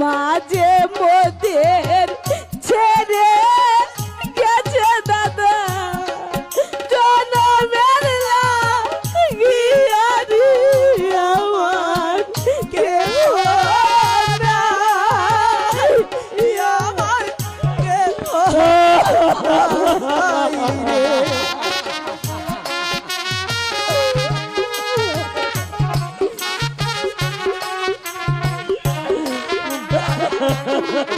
মাঝে মধ্যে Ha ha ha!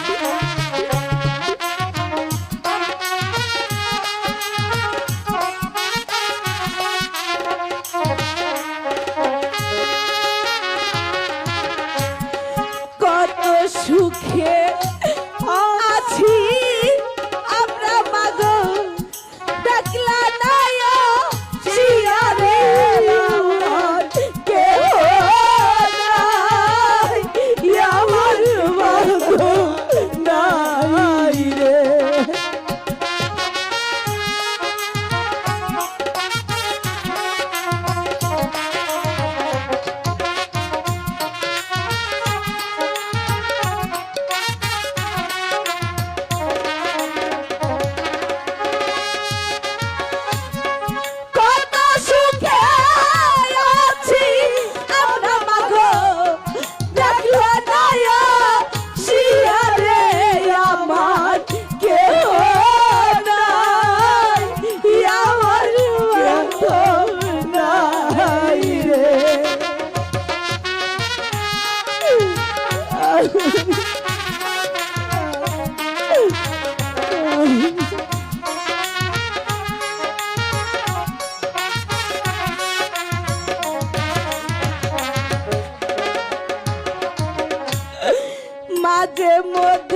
লাগে মদ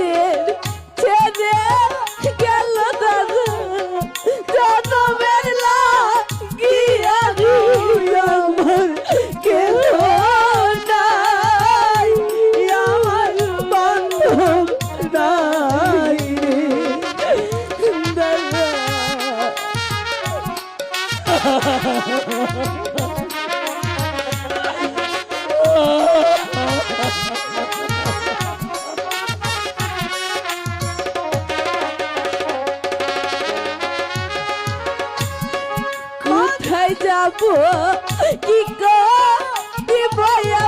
যাব। কি আমরা কার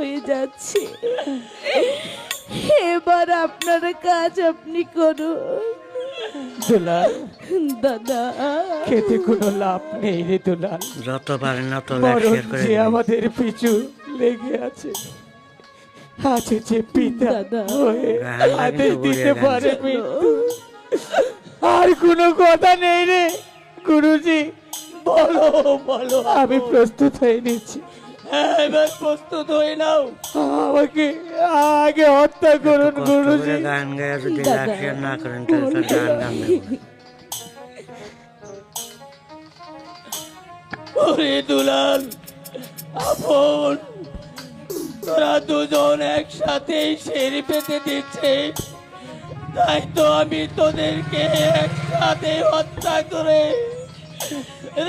হয়ে যাচ্ছে। এবার আপনার কাজ আপনি করুন। দুলাল দাদা। খেতে কোনো লাভ নেই রে দুলাল। যত পারেন না তো বরং শেয়ার করে যে আমাদের পিছু লেগে আছে আছে যে পিতা দাদা। হয়ে আদেশ দিতে পারে আর কোনো কথা নেই রে গুরুজি। বলো বলো আমি প্রস্তুত হয়ে নিচ্ছি। এবার প্রস্তুত হয়ে নাও। আমাকে আগে হত্যা করুন গুরুজি। গান গায়ে যদি। না করেন তাহলে তো গান গান ওরে দুলাল আপন। তোরা দুজন একসাথে সেরি পেতে দিচ্ছে। তাই তো আমি তোদেরকে একসাথে হত্যা করে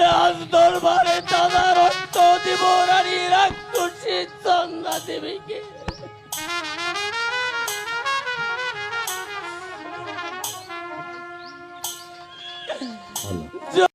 রাজ দরবারে দাদা রক্ত দিব রানী রাক্ষসী চন্দা দেবীকে।